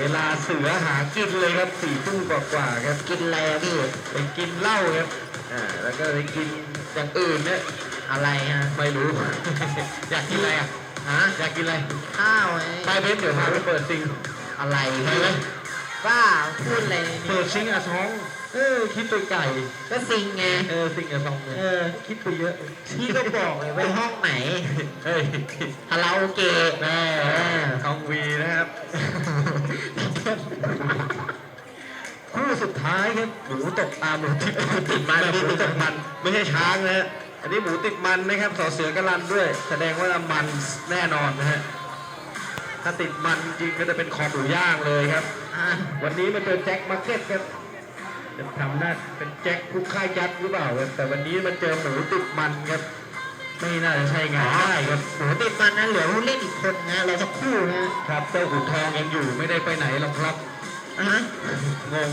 เวลาเสือหากินเลยครับสี่ทุ่มกว่าๆครับกินอะไรอะพี่ไปกินเหล้าครับอ่าแล้วก็ไปกินอย่างอื่นเนี่ยอะไรฮะไม่รู้ อยากกินอะไรอะฮะอยากกินอะไรข้าวไงไปเพชรเดี๋ยวพาไปเปิดซิงอะไรไปไหมบ้าพูดอะไรเปินี่ดซิงอะท้องเออคิดไปไก่ก็ซิงไงเออซิงอะท้องเนี่ยเออคิดไปเยอะพี่ก็บอกเลยไปห้องไหนเฮ้ยคาราโอเกะแม่เออทองวีนะครับ สุดท้ายครับหมูตกตาหมูติดมันติดมันหมูตกมันไม่ใช่ช้างนะฮะอันนี้หมูติดมันนะครับสอเสือกระลันด้วย แสดงว่ามันแน่นอนนะฮะถ้าติดมันจริงก็จะเป็นคอหมูย่างเลยครับอะวันนี้มาเจอแจ็คมาร์เก็ตครับจะทำหน้าเป็นแจ็คผู้ค่ายยักษ์หรือเปล่าครับแต่วันนี้มาเจอหมูติดมันครับไม่น่าจะใช่งานง่ายครับหมูติดมันนะเหลือผู้เล่นอีกคนนะเราจะคู่นะครับเจ้าขุนทองยังอยู่ไม่ได้ไปไหนหรอกครับอะฮะงง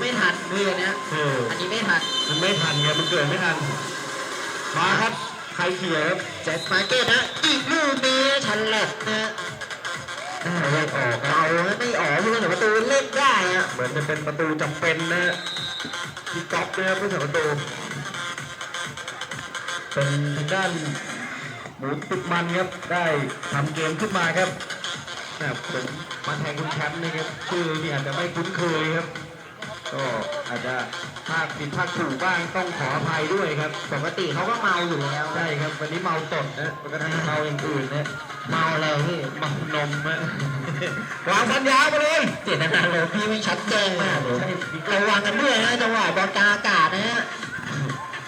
ไม่ทันด้วยอันเนี้ยเอออันนี้ไม่ทันมันไม่ทันไงมันเกิดไม่ทัน มาครับ ใครเขี่ยครับแจ็คมาร์เก็ตนะอีกลูกนี้ชันแลบนะไม่ได้ออกครับเอาไม่ออกเพื่อนแต่ประตูเล่นได้อะเหมือนจะเป็นประตูจำเป็นนะฮะพี่ก๊อฟนะครับผู้สาประตูเป็นทางด้านหมูติดมันครับได้ทำเกมขึ้นมาครับ นะครับผมมาแทนคุณแชมป์นะครับชื่อนี่อาจจะไม่คุ้นเคยครับ ก็อาจจะภาคผิดภาคถูกบ้างต้องขออภัยด้วยครับ ปกติเขาก็เมาอยู่แล้วใช่ครับ วันนี้เมาตดนะปกติเมาอย่างอื่นนะเมาอะไรพี่เมานมฮะวางสัญญาไปเลยเจตนาเราพี่ไม่ชัดแจ้งมากเลยใช่ระวังกันด้วยนะจังหวะบอลกลางอากาศนะฮะ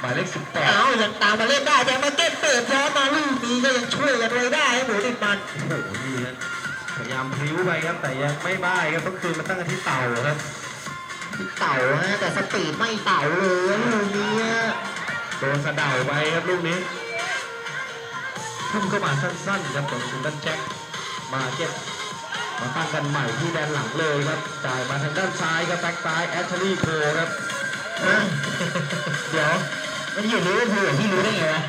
หมายเลขสิบแปดเอายังตามมาเล่นได้แต่มาเก็ตเปิดย้อนมาลูกนี้ก็ยังช่วยกันไว้ได้หมูติดมันโอ้โหดีนะพยายามพลิ้วไปครับ แต่ยังไม่บ้ายครับต้องคืนมาตั้งกันที่เต่าครับเต่าฮะแต่สปีดไม่เต่าเลยลูกนี้ฮะโดนสะเดาไปครับลูกนี้พุ่งเข้ามาสั้นๆครับของคุณดันแจ็คมาเก็บมาตั้งกันใหม่ที่แดนหลังเลยครับจ่ายมาทางด้านซ้ายครับแบ็คซ้ายแอชลีย์โคครับฮะเดี๋ยว มันอยู่ลิเวอร์พูลพี่รู้ได้ไงวะ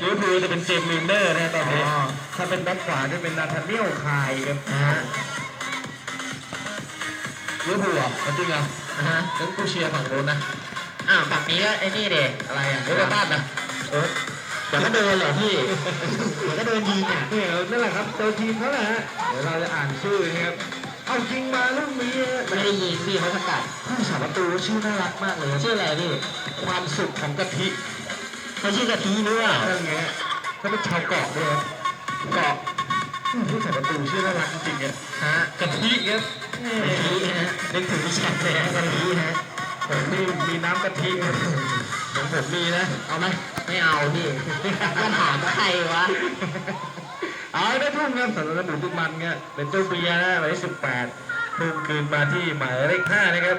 ลิเวอร์พูลจะเป็นเจมส์ลินเดอร์นะตอนนี้อ๋อถ้าเป็นแบ็คขวาจะเป็นนาธานเนียลคายครับฮะลิเวอร์พูลเหรอเอาจริงเหรอนะฮะงั้นกูเชียร์ฝั่งโน้นนะอ้าวฝั่งนี้ก็ไอ้นี่เด็กอะไรอะเอเวอร์ตันนะเออเดี๋ยวก็เดินเหรอพี่เดี๋ยวก็เดินยิงอะนี่นั่นแหละครับเจอทีมเขาแหละฮะเดี๋ยวเราจะอ่านชื่อนะครับ เอาจริงมาลูกนี้ฮะไม่ได้ยิงพี่เขาสกัดผู้สาประตูชื่อน่ารักมากเลยชื่ออะไรพี่ความสุขของกะทิเขาชื่อกะทิหรือเปล่านั่นไงฮะเขาเป็นชาวเกาะด้วยครับเกาะผู้สาประตูชื่อน่ารักจริงๆเนี่ยฮะกะทิครับกะทิฮะนึกถึงพี่แชมป์เลยฮะกะทิฮะผมนี่มีน้ำกะทิครับของผมมีนะเอาไหมไม่เอาพี่ก็ถามว่าใครวะ เอาได้ทุ่มครับสำหรับหมูตุกมันเนี่ยเป็นเจ้าเบียร์นะหมายเลขสิบแปดทุ่มคืนมาที่หมายเลขห้านะครับ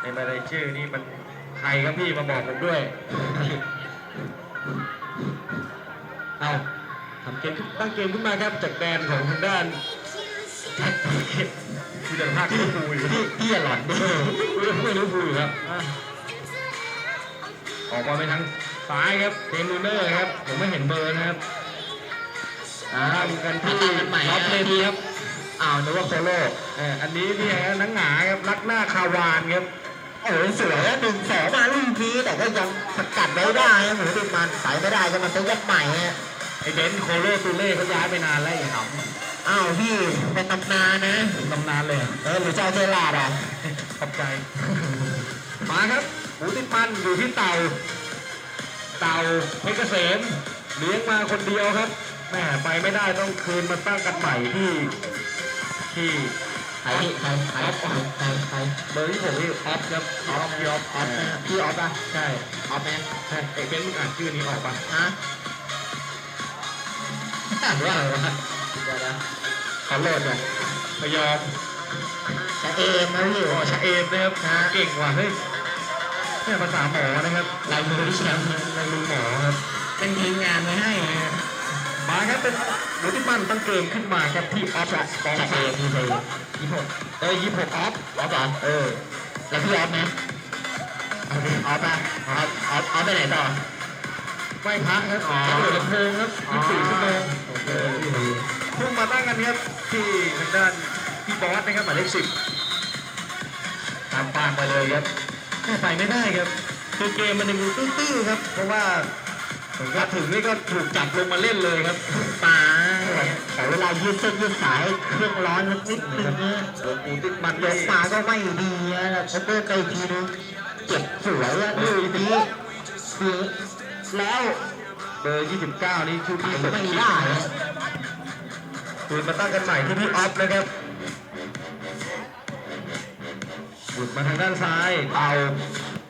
ในหมายเลขชื่อนี่มันใครครับพี่มาบอกผมด้วย เอาทำเกมขึ้นตั้งเกมขึ้นมาครับจากแดนของทางด้านแท็กคือเดินภาคลิเวอร์พูอยู่พี่พี่อย่าหลอนดิไม่รู้พูอยู่ครับอออกมาไปทางซ้ายครับเจมส์ลูเนอร์ครับ ผมไม่เห็นเบอร์นะครับ อ่าทำกันที่ทำกันใหม่ล็อบเลนีครับอ้าวนึกว่าโคโลเอ่ออันนี้นี่ฮะนังหงาครับรักหน้าคาวานครับโอ้ยสวยอะหนึ่งสองมาลูกนี้แต่ก็ยังสกัดไว้ได้ฮะหมูติดมันสายไม่ได้ก็มันต้องยัดใหม่ฮะไอเบนซ์โคโลตูเล่เขาย้ายไปนานแล้วไอ้หอ้าวพี่เป็นตำนานนะำตำนานเลยอะเออหรือเจ้าเจลาดอะขอบใจ มาครับหมูติดมันอยู่ที่เต่า เต่าเพชรเกษมเลี้ยงมาคนเดียวครับ แม่ไปไม่ได้ต้องคืนมาตั้งกันใหม่ที่ที่ใครพี่ใครใครใครใครใครเบอร์ที่ผมนี่ออฟครับออฟพี่ออฟออฟพี่ออฟอะใช่ออฟแมนใช่ไอกเบนมึงอ่านชื่อนี้ออกป่ะฮะหรือว่าอะไรวะเดี๋ยวนะขอโหลดหน่ยพยอมจะเอมนะพี่อ๋อชะเอมนะครับฮะเก่งว่ะเฮ้ยเนี่ยภาษาหมอนะครับลายมือพี่แชมป์ในมือหมอครับเป็นทีมงานไว้ให้ฮะ มาครับเป็นหมูที่มันตั้งเกมขึ้นมาครับที่ออฟกองจะเอสามมพี่เลยยี่หกเออยี่สิบหกออฟออฟเหรอเออแล้วพี่ออฟนะเอาดิออฟอะออฟออฟออฟไปไหนต่อไม่พักครับอ๋อเปิดลำโพงครับอ๋อ24ชั่วโมงโอเคพุ่งมาตั้งกันครับที่ทางด้านพี่บอสนะครับหมายเลขสิบตามฟางไปเลยครับแม่ไปไม่ได้ครับคือเกมมันยังดูตื้อๆครับ เพราะว่า ผมก็ถึงนี่ก็ถูกจับลงมาเล่นเลยครับป่าแต่เวลายืดเส้นยืดสายเครื่องร้อนสักนิดนึงนะโดนปูติดมันยเลยกมาก็ไม่ดีนะแล้วเขาเดินไปอีกทีนึงเจ็บสวยอะลูกนี้คือแล้วเบอร์29 นี่ชื่อพี่สมไม่คิดได้นะคืนมาตั้งกันใหม่ที่พี่ออฟนะครับหยุดมาทางด้านซ้ายเต่า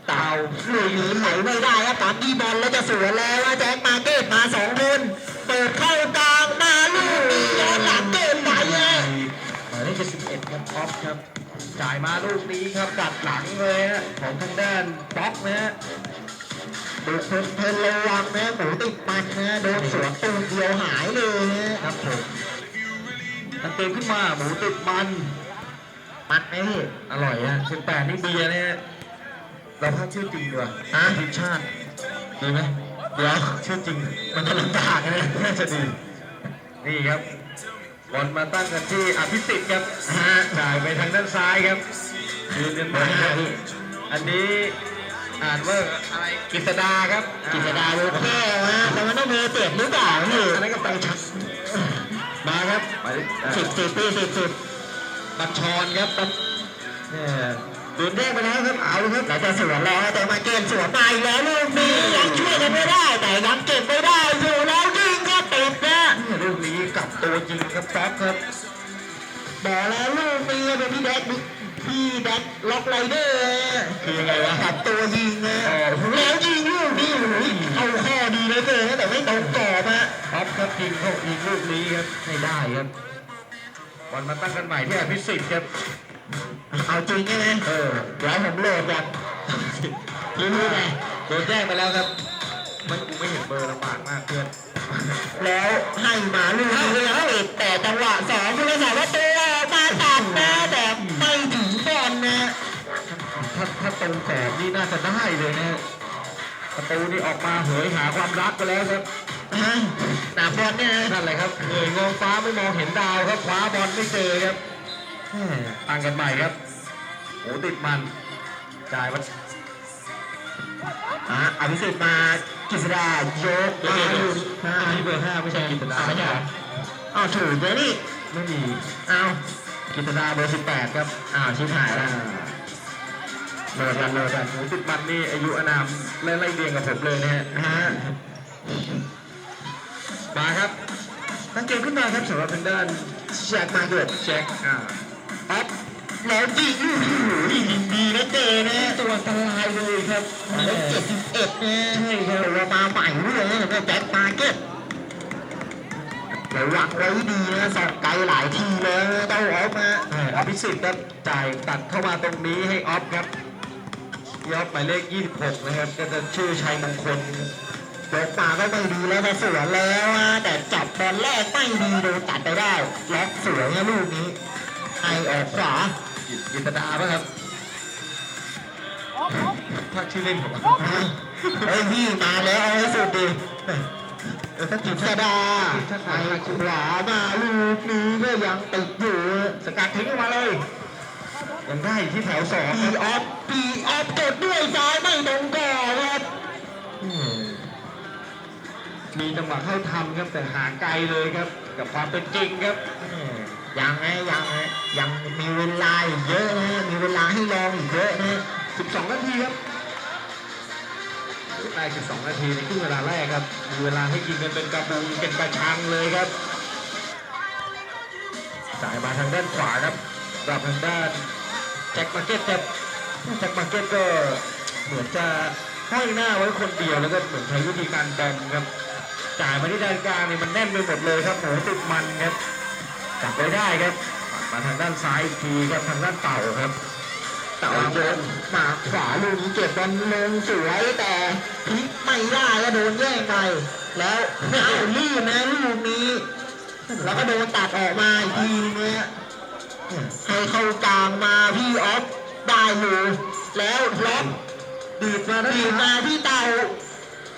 เต่าลูกนี้ไหลไม่ได้ครับตามดีบอลแล้วจะสวนแล้วแจ็คมาเก็ตมาสองคนเปิดเข้ากลางมาลูกนี้ย้อนหลังเกินไปเลยหมายเลข71ครับออฟครับจ่ายมาลูกนี้ครับกัดหลังเลยฮะของทางด้านป๊อกนะฮะดูเพลินเพลินระวังนะหมูติดมันนะโดนสวนตูนเดียวหายเลยนะครับผมมันเติมขึ้นมาหมูติดมัน มันไหมพี่อร่อยฮะสิบแปดนี่เบียร์เนี่ย เราพากชื่อจริงดีกว่าฮะทีมชาติดีไหมเดี๋ยวชื่อจริง มันจะลำบากนะน่าจะดี นี่ครับบอลมาตั้งกันที่อภิสิทธิ์ครับฮะจ่ายไปทางด้านซ้ายครับยืนกันมาครับอันนี้อ่านว่าอะไรกฤษดาครับกิจดาโลแก้วนะแต่มันต้องมีเจ็บหรือเปล่าพี่อันนั้นก็ตังชักมาครับหมายเลขสิบสิบพี่สิบสิบบัญชรครับบัญ เนี่ยโดนแยกไปแล้วครับเอาเลยครับเราจะสวนแล้วแต่มาเกมสวนมาอีกแล้วลูกนี้ยังช่วยกันไม่ได้ แต่ยังเก็บไม่ได้อยู่แล้วยิงก็ติดนะเนี่ยลูกนี้กลับตัวจริงครับป๊อกครับบอกแล้วลูกนี้เป็นพี่แดกพี่แดกล็อกไรเดอร์คือยังไงวะกับตัวยิงนะอ๋อแล้วยิงลูกนี้โอ้ยเอาข้อดีเหลยเกินนะแต่ไม่ตรงกรอบนะป๊อกครับยิงเข้ายิงลูกนี้ครับให้ได้ครับบอลมาตั้งกันใหม่ที่อภิสิทธิ์ครับ เอาจริงใช่ไหมเออเดี๋ยวผมโหลดแบบรู้ไงโดนแจ้งไปแล้วครับมันกูไม่เห็นเบอร์ลำบากมากเพื่อนแล้วให้มาลูกนี้แล้วติดแต่จังหวะสองผู้รักษาประตูออกมาตัดนะแต่ไม่ถึงบอลนะถ้าถ้าตรงกรอบนี่น่าจะได้เลยนะประตูนี่ออกมาเหยหาความรักไปแล้วครับฮะหนาบอลเนี่ยนะนั่นแหละครับเงยงองฟ้าไม่มองเห็นดาวครับคว้าบอลไม่เจอครับแม่ ตั้งกันใหม่ครับโอ้ติดมันจ่ายมาอะอภิสิทธิ์มากิษดายกมาลูกนี้อันนี้เบอร์ห้าไม่ใช่กิตดาอะไม่ใช่เหรออ้าวถูกเลยนี่ไม่มีอ้าวกิตดาเบอร์สิบแปดครับอ้าวชิบหายแล้วโลดันโลดันหมูติดมันนี่อายุอานามไล่ไล่เรียงกับผมเลยนะฮะฮะมาครับตั้งเกมขึ้นมาครับสำหรับทางด้านแจ็คมาเกิดเช็คอ่า อ๊อฟแล้วยิงลูกนี้ยิงดีนะเจนะตัวอันตรายเลยครับแล้วเจ็ดสิบเอ็ดนะใช่ครับเรามาใหม่เลยนะแจ็คมาเก็ตระวังไว้ดีนะสองไกลหลายทีเลยต้องออกมาแหม่อภิสิทธิ์ครับจ่ายตัดเข้ามาตรงนี้ให้ออฟครับยอฟหมายเลข 26 นะครับ ก็จะชื่อชัยมงคลยกมาก็ไม่ดีแล้วแต่สวนแล้วอะแต่จับบอลแรกไม่ดีโดนตัดไปได้ล็อกสวยนะลูกนี้ ให้ออกขวากิตดาป่ะครับถ้าชื่อเล่นผมเฮ้ยพี่มาแล้วเอาให้สุดดิเออถ้ากิษดาให้ขวามาลูกนี้ก็ยังติดอยู่สกัดทิ้งออกมาเลยยังได้ที่แถวสองพีออฟพีออฟกดด้วยซ้ายไม่ตรงก่อนครับมีจังหวะเข้าทำครับแต่ห่างไกลเลยครับ กับความเป็นจริงครับ ยังไงยังไงยังมีเวลาอีกเยอะนะมีเวลาให้ลองอีกเยอะนะ12นาทีครับได้12นาทีในครึ่งเวลาแรกครับ มีเวลาให้ยิงกันเป็นกระบุงเป็นกระชังเลยครับจ่ายมาทางด้านขวาครับกลับทางด้านแจ็คมาร์เก็ตครับแจ็คมาร์เก็ตก็เหมือนจะห้อยหน้าไว้คนเดียวแล้วก็เหมือนใช้วิธีการแบนครับ จ่ายมาที่ด้านกลางนี่มันแน่นไปหมดเลยครับหมูติดมันครับ จับไว้ได้ครับมาทางด้านซ้ายอีกทีครับทางด้านเต่าครับเต่าโยนมาขวาลูกนี้เก็บบอลลงสวยแต่พลิกไม่ได้ก็โดนแย่งไปแล้วเอาลื่นนะลูกนี้ แล้วก็โดนตัดออกมาอีกทีนึงนะให้เข้ากลางมาพี่ออฟได้อยู่แล้วล็อกดีดมานะตีมาพี่เต่า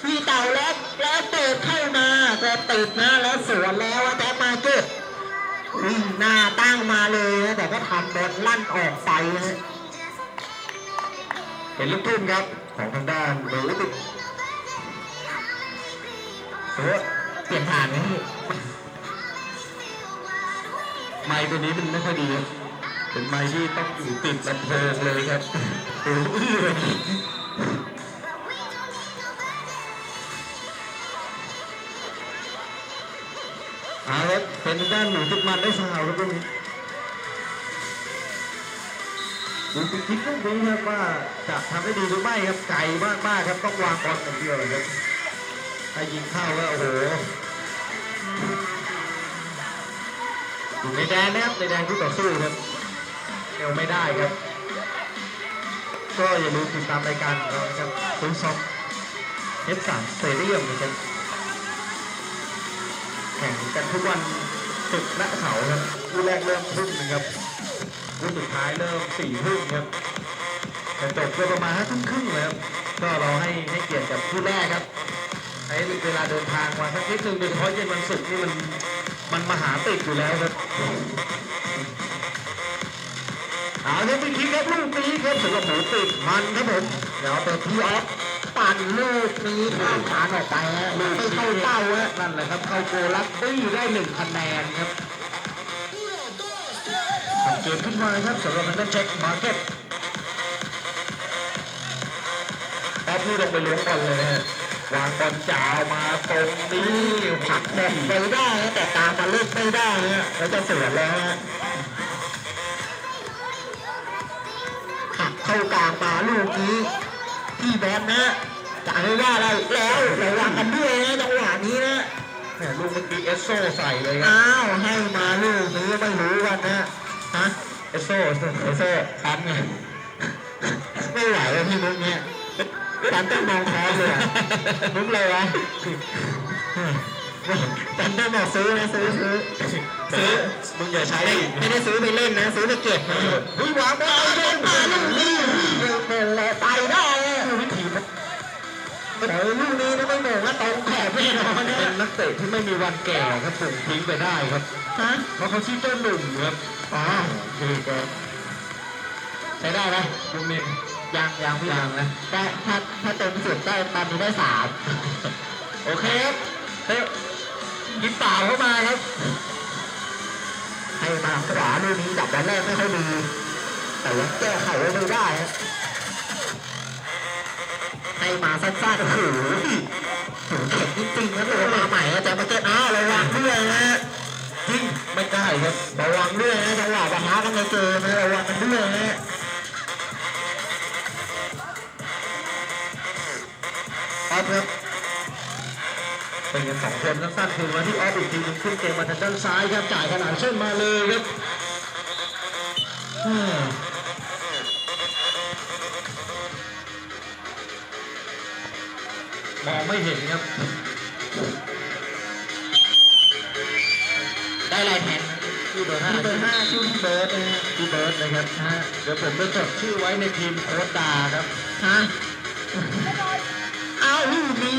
พี่เต่าแล้วแล้วเปิดเข้ามาแต่ติดนะแล้วสวนแล้วแต่มาเก็ต วิ่งหน้าตั้งมาเลยนะแต่ก็ทำบอลลั่นออกไปนะเป็นลูกทุ่งครับของทางด้านหนูติดเออเปลี่ยนผ่านไหมพี่ไม้ตัวนี้มันไม่ค่อยดีครับเป็นไม้ที่ต้องอยู่ติดลำโพงเลยครับโอ้โหอื้อเลยเอาครับ เป็นด้านหนูติดมันได้ฟาวครับตรงนี้ดูติดคิดลูกนี้ครับว่าจะทำได้ดีหรือไม่ครับไกลมากๆครับต้องวางบอลอย่างเดียวเลยครับถ้ายิงเข้าแล้วโอ้โหอยู่ในแดนนะครับในแดนคู่ต่อสู้ครับเอวไม่ได้ครับ ก็อย่าลืมติดตามรายการของเรานะครับฟุตซอลเอฟสามสเตเดียมนะครับแข่งกันทุกวัน ศุกร์และเสาครับคู่แรกเริ่มทุ่มหนึงครับคู่สุดท้ายเริ่มสี่ทุ่มครับแต่จบก็ประมาณห้าทุ่มครึ่งเลยครับก็เราให้ให้เกียรติกับคู่แรกครับใช้เวลาเดินทางมาสักนิดนึงโดยเฉพาะเย็นวันศุกร์นี่มันมันมหาติดอยู่แล้วครับเอาครับพี่คิดครับลูกนี้ครับสำหรับหมูติดมันครับผมเดี๋ยวเป็นพี่ออฟ ปันลูกนี้ข้ามขาออกไปฮะไม่เข้าเป้าฮะนั่นแหละครับเข้าโกลักบี้ได้หนึ่งคะแนนครับทำเกมขึ้นมาครับสำหรับทางด้านเช็คมาเก็ตแอปนี่ลงไปล้วงบอลเลยฮะวางบอลจ่ามาตรงนี้ผักแบบไปได้แต่ตามมาเล่นไม่ได้ฮะแล้วจะเสือแล้วฮะหักเข้ากลางมาลูกนี้ พี่แบนนะจะไม่ว่าอะไรแล้วระวังกันด้วยนะจังหวะนี้นะแหมลูกเมื่อกี้เอสโซใส่เลยครับอ้าวให้มาลูกนี้ไม่รู้กันนะฮะเอสโซเอสโซเอสโซคันไงไม่ไหวแล้วพี่มุกเนี้ยฉันต้องมองคอเลยอะมุกเลยวะฉันต้องบอกซื้อนะซื้อซื้อซื้อมึงอย่าใช้ไม่อีกไม่ได้ซื้อไปเล่นนะ ซื้อไปเก็บนะเฮ้ยวางบอลเล่นมาลูกนี้เป็นแหละไปได้อะวิธีมัน แต่ลูกนี้นะไม่เหมือนว่าตรงแถบแน่นอนนะเป็นนักเตะที่ไม่มีวันแก่ครับส่งทิ้งไปได้ครับ ฮะเพราะเขาชื่อเจ้าหนุ่มครับอ๋อคือก็ใช้ได้ไหมลุงนินยังยังพี่ยังนะได้ถ้าถ้าเต็มสิบได้ตอนนี้ได้สามโอเคครับเฮ้ยกินเปล่าเข้ามาครับให้มาขวาลูกนี้ดับตอนแรกไม่ค่อยดีแต่ว่าแก้ไขไว้ไม่ได้ฮะ ให้มาสั้นๆโอ้โหเจ็บจริงๆนะตัวมาใหม่นะแต่มาเก็ตอ้าวระวังด้วยนะจริงไม่ได้ครับระวังด้วยนะจังหวะปะทะกันในเกมนะระวังกันด้วยนะออฟครับเป็นกันสองคนสั้นๆคือมาที่ออฟอีกทีนึงขึ้นเกมมาทางด้านซ้ายครับจ่ายขนาดเส้นมาเลยครับ มมองไม่เห็นครับ ได้ลายแทนชื่อเบอร์ห้าที่เบอร์ห้าชื่อพี่เบิร์ดนะฮะพี่เบิร์ดนะครับฮะเดี๋ยวผมจะจดชื่อไว้ในทีมโค้ดดาครับฮะเอาลูกนี้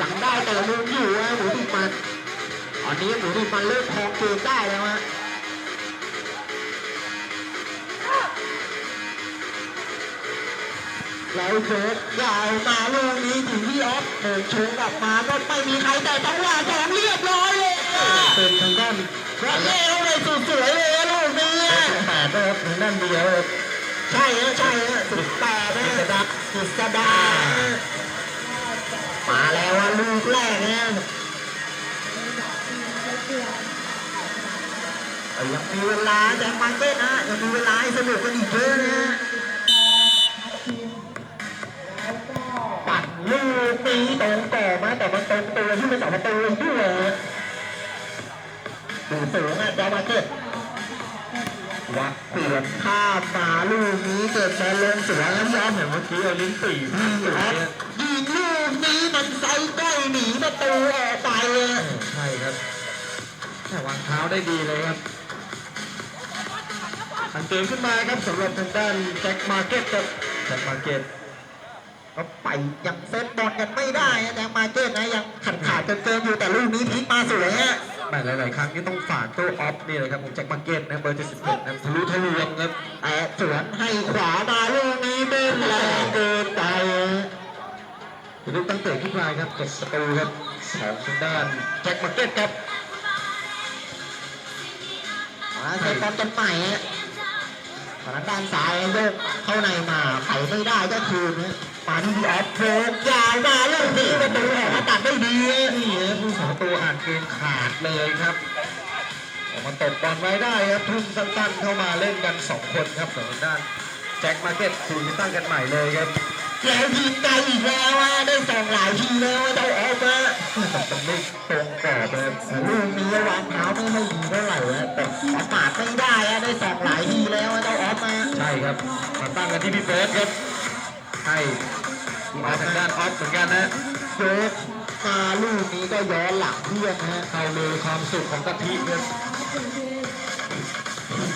จำได้แต่ลืมอยู่ฮะหมูติดมันตอนนี้หมูติดมันเริ่มครองเกมได้แล้วฮะ แล้วเคิร์ดยาวมาลูกนี้ถึงพี่ออฟเดินชงกลับมาก็ไม่มีใครแต่จังหวะสองเรียบร้อยเลยเป็นทางด้านก็เล่เข้าไปสุดสวยเลยลูกนี้แปดนะครับทางด้านเดียวใช่ฮะใช่ฮะสุดแปดนะกฤษดากิษดามาแล้วว่าลูกแรกนะยังมีเวลาแดงมาร์เก็ตนะยังมีเวลาให้สนุกกันอีกเยอะนะ ปัดลูกนี้ตรงต่อมาแต่มันตรงตัวที่มันสองประตูด้วยดูสูงอะแดงมาเก็ตวัดเปลี่ยนข้ามมาลูกนี้เกิดบอลลงสวยแล้วย้อมเห็นเมื่อกี้เอาลิ้นปี่ยิงสุดครับเนี่ยยิงลูกนี้มันไซใกล้หนีประตูออกไปเลยใช่ครับแต่วางเท้าได้ดีเลยครับอันเตือนขึ้นมาครับสำหรับทางด้านแจ็คมาเก็ตครับแจ็คมาเก็ต ก็ไปยังเซตบอลกันไม่ได้นะแดงมาร์เก็ตนะยังขัดขาดเกินเกินๆอยู่แต่ลูกนี้พลิกมาสวยฮะหลายหลายๆครั้งที่ต้องฝากตัวออฟนี่เลยครับผมแจ็คมาร์เก็ตนะเบอร์71นะทะลุทะลวงครับแต่สวนให้ขวามาลูกนี้เบิ้ลแรงเกินไปเป็นลูกตั้งเตะขึ้นมาครับกับประตูครับของทางด้านแจ็คมาร์เก็ตครับมาใช้บอลกันใหม่ฮะทางด้านซ้ายโยกเข้าในมาไขไม่ได้ก็คืนนะ มาที่ออฟโพกยาวมาลูกนี้ประตูออกมาตัดได้ดีฮะนี่ครับผู้สาประตูอ่านเกมขาดเลยครับออกมาตบบอลไว้ได้ครับทุ่มสั้นๆเข้ามาเล่นกันสองคนครับทางด้านแจ็คมาร์เก็ตคืนตั้งกันใหม่เลยครับแล้วยิงไกลอีกแล้วอะได้สองหลายทีแล้วเจ้าออฟนะมันไม่ตรงกรอบเลยลูกนี้วางเท้าไม่ค่อยดีเท่าไหร่นะแต่ประมาทไม่ได้อะได้สองหลายทีแล้วอะเจ้าออฟมาใช่ครับมาตั้งกันที่พี่เฟิร์สครับ ให้มาทางด้านออฟเหมือนกันนะโยกมาลูกนี้ก็ย้อนหลังเพื่อนนะฮะเข้าเลยความสุขของกะทิครับ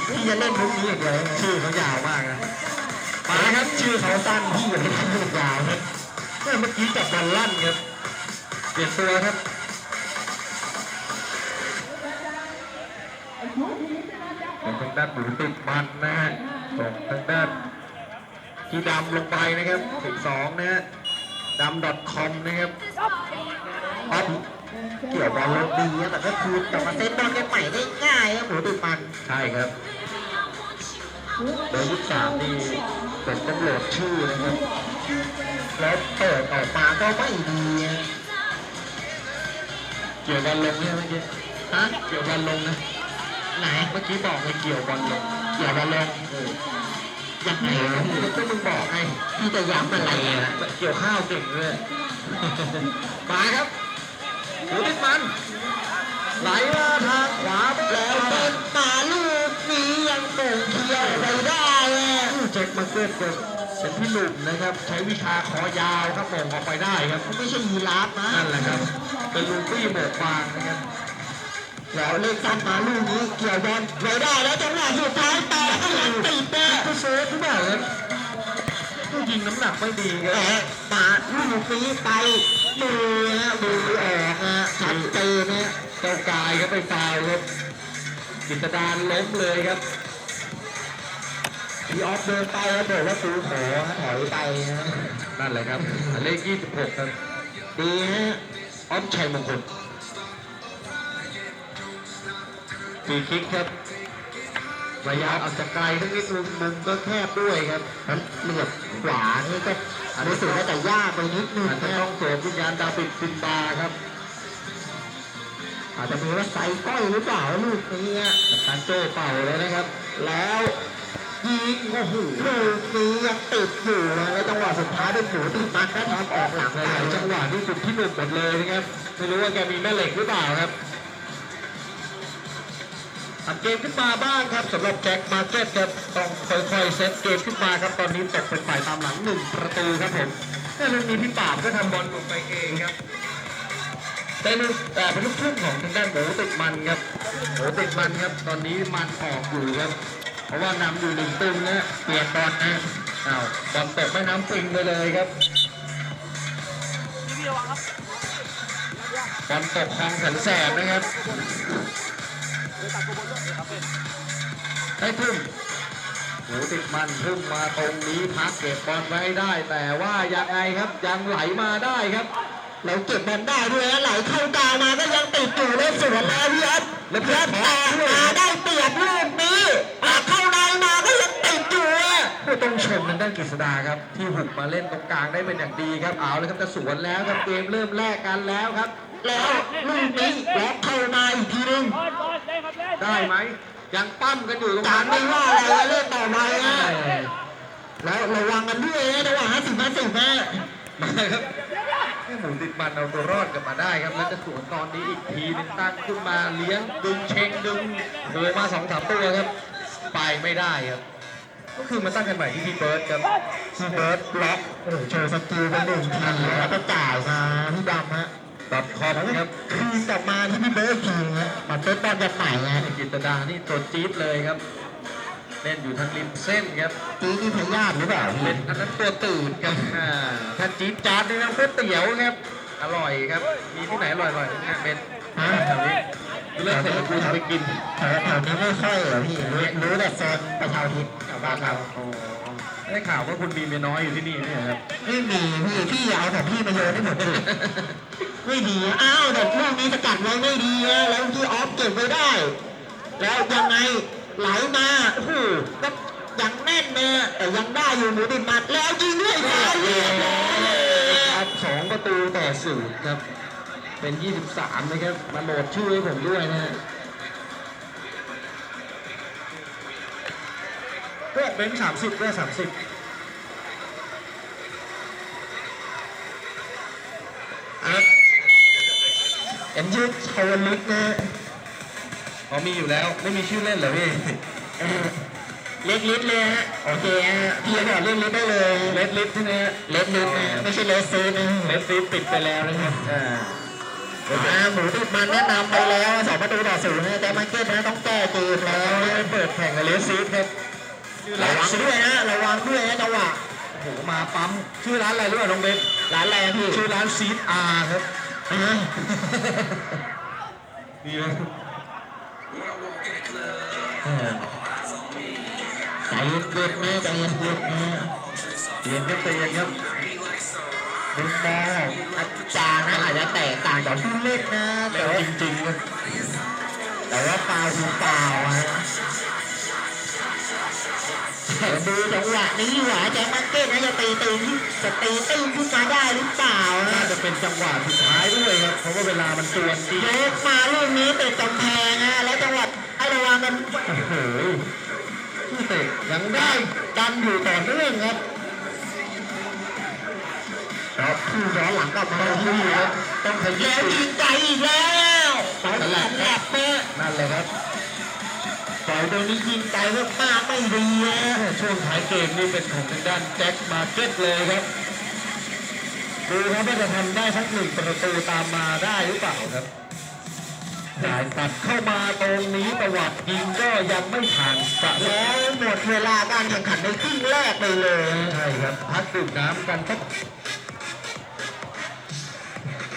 ที่จะเล่นมุกนี้อย่างเดียชื่อเขายาวมากนะมาครับชื่อเขาสั้นที่อยู่ในทางยาวครับเมื่อกี้จับบอลลั่นครับเปลี่ยนตัวครับเป็นทางด้านหมูติดมันนะฮะส่งทางด้าน ที่ดำลงไปนะครับถึงสองนะฮะดำ .com นะครับออฟเกี่ยวบอลลงดีนะแต่ก็คืนกลับมาเซตบอลกันใหม่ได้ง่ายนะหมูติดมันใช่ครับเบอร์ยี่สามนี่ผมต้องโหลดชื่อนะครับ แล้วเปิดออกมาก็ไม่ดีนะเกี่ยวบอลลงเนี่ยเมื่อกี้ฮะเกี่ยวบอลลงนะไหนเมื่อกี้บอกเลยเกี่ยวบอลลงเกี่ยวบอลลงเออ ยังไงวะก็มึงบอกไงพี่จะย้ำอะไรอะเกี่ยวข้าวเก่งเลยมาครับหูติดมัน ไหลมาทางขวาไปแล้แล้ววเป็นมาลูกนี้ยังส่งเที่ยวไปได้อะเจ็คมาเกิดเป็นเป็นพี่หนุ่มนะครับ ใช้วิชาคอยาวครับมองออกไปได้ครับไม่ใช่ยีราฟนะนั่นแหละครับ เป็นลูฟี่โบกบางนะครับ แล้วเล่นสั้นมาลูกนี้เกี่ยวบอลไว้ได้แล้วจังหวะสุดท้ายแต่ก็ยังติดนะก็เซฟหรือเปล่าครับก็ยิงน้ำหนักไม่ดีคแหรับมมาลูกนี้ไปมือฮะมือออกฮะชัดเจนะเจ้ากายก็ไปฟาวล์ครับกิตดานล้มเลยครับพี่ออฟเดินไปแล้วบอกว่าตูขอถอยไปนั่นแหละครับหมายเลข26ครับดีฮะออฟชัยมงคล ฟรีคิกครับระยะออกจากไกลทั้งนิดนึงมุมก็แคบด้วยครับแล้วเหลือบขวานี่ก็รู้สึกว่าจะยากไปนิดนึงอาจจะนะต้องสวมวิญญาณดาบิดซินบาครับอาจจะมีว่าไซก้อยหรือเปล่าลูกนี้ฮะกับการโจ้เป่าเลยนะครับ แล้วยิงโอ้โหลูกนี้ยังติดอยู่นะแล้วจังหวะสุดท้ายเป็นหมูติดมันก็ทำออกหลังหไปลายๆจังหวะนี่สุดที่หนุ่มหมดเลยนะครับไม่รู้ว่าแกมีแม่เหล็กหรือเปล่าครับ อัดเกมขึ้นมาบ้างครับสำหรับแจ็คมาร์เก็ตครับต้องค่อยๆเซตเกมขึ้นมาครับตอนนี้ตกเป็นฝ่ายตามหลังหนึ่งประตูครับผมแต่ลูกนี้พี่ปราบก็ทำบอลลงไปเองครับแต่ลูกแต่เป็นลูกทุ่งของทางด้านโหติดมันครับโหติดมันครับ ตอนนี้มันออกอยู่ครับเพราะว่านำอยู่หนึ่งตุ้มนะเปลี่ยนบอลนะอ้าวบอลตกแม่น้ำปิงไปเลยครับบอลตกคลองแสนแสบนะครับ ได้พึ่งหูติดมันพึ่งมาตรงนี้พักเก็บบอลไว้ให้ได้ แต่ว่ายังไงครับยังไหลมาได้ครับแล้วเก็บบอลได้ด้วยนะไหลเข้ากลางมาก็ยังติดอยู่เลยสวนแล้วพี่อัพแล้วพี่อัพขอแต่มาได้เปรียบลูกนี้ปากเข้าในมาก็ยังติดอยู่อะผู้ต้องชมทางด้านกฤษดาครับ ที่หุกมาเล่นตรงกลางได้เป็นอย่างดีครับเอาเลยครับจะสวนแล้วครับเกมเริ่มแลกกันแล้วครับ แล้วลูกนี้แล้วเข้ามาอีกทีนึง ได้ไหมยังปั้มกันอยู่ตรงกานั้รนไม่ว่าอะไรเล่นต่อไปนะแล้วระวังกันด้วยนะระหว่างห้าสิบห้าสิบนะมาครับให้หมูติดมันเอาตัวรอดกลับมาได้ครับแล้วจะสวนตอนนี้อีกทีหนึงตั้งขึ้นมาเลี้ยงดึงเชงดึงโผล่มาสองสามตัวครับ ไปไม่ได้ครับ ก็คือมาตั้งกันใหม่ที่พี่เบิร์ดครับ พี่เบิร์ดล็อกโอ้โหโชว์สกิลกันหนึ่งทีแล้วก็จ่ายมาพี่ดำฮะ ตัดคอมครับคืนกลับมาที่พี่เบิร์ดทีฮะมาเต้นบอลกันใหม่ฮะกิตดานี่ตัวจี๊ดเลยครับ เล่นอยู่ทางริมเส้นครับตีนี่พยาธิหรือเปล่าเป็นอันนั้นตัวตื่นครับอ่าถ้าจี๊ดจ๊าดนี่นะก๋วยเตี๋ยวครับอร่อยครับ มีที่ไหนอร่อยๆนะเป็นฮะแถวนี้เลิกเสร็จกูจะไปกินแถวแถวนี้ไม่ค่อยเหรอพี่รู้รู้แต่โซนประชาธิปแถวบ้านเราอ๋อ ได้ข่าวว่าคุณมีเมียน้อยอยู่ที่นี่เนี่ยครับไม่มีพี่พี่อย่าเอาของพี่มาโยนให้ผมดิไม่ดีอ้าวแต่ลูกนี้สกัดไว้ไม่ดีนะแล้วที่ออฟเก็บไว้ได้ แล้วยังไงไหลมาโอ้โหก็ยังแน่นนะแต่ยังได้อยู่หมูติดหมัดแล้วยิงด้วยฟาวเรียบร้อยครับสองประตูต่อศูนย์ครับ เป็น 23 นะครับมาโหลดชื่อให้ผมด้วยนะฮะ ก็เป็น30ก็30ครับเอ็นยืดชาวลิกนะอ๋อมีอยู่แล้ว ไม่มีชื่อเล่นเหรอพี่เออเล็กลิสเลยฮะโอเคฮะพี่จะบอกเรื่องลิสได้เลยเลดลิสใช่ไหมฮะเล็กลิสนะไม่ใช่เลสซีนะเลดลิสปิดไปแล้วนะครับอ่าอ่าหมูติดมันแนะนำไปแล้วสองประตูต่อศูนย์นะแต่มาร์เก็ตนะต้องแก้เกมแล้วไปเปิดแข่งกับเลสซีสครับชื่อ ระร้านวังด้วยนะระวังด้วยนะจังหวะโอ้โหมาปั๊มชื่อร้านอะไรรู้ป่ะน้องเบนร้านแรงพี่ชื่อร้านซีดอาร์ครับอ่าดีไหมเออใจเย็นๆนะใจเย็นๆนะเรียนก็เตียนครับมุมมองอาจารย์นะอาจจะแตกต่างจากผู้เล่นนะแล้แต่วว่าจริงๆครับแต่ว่าฟาวคือฟาวอะเดี๋ยวดูจังหวะนี้หว่าแจ็คมาร์เก็ตนะจะตีตีนจะตีตีนขึ้นมาได้หรือเปล่าน่านะจะเป็นจังหวะสุดท้ายด้วยครับเพราะว่าเวลามันตวนดียกมาลูกนี้ติดกำแพงฮะแล้วจังหวะให้ระวังกันโอ้โหผู้เตะยังได้ดันอยู่ต่อเนื่องครับครับผู้ย้อนหลังกลับมาต้องที่ที่นี่คครัรับบต้องขยี้แล้วยิงไกลอีกแล้วไปนั่นแหละสำหรับเนะนั่นแหละครับ ปล่อยตรงนี้ยิงไกลมากๆไม่ดีนะช่วงท้ายเกมนี่เป็นของทางด้านแจ็คมาร์เก็ตเลยครับดูครับว่าจะทำได้สักหนึ่งประตูตามมาได้หรือเปล่าครับจ่ายตัดเข้ามาตรงนี้ประวัติยิงก็ยังไม่ผ่านจะแล้วหมดเวลาการแข่งขันในครึ่งแรกไปเลยใช่ครับพักดื่มน้ำกันสัก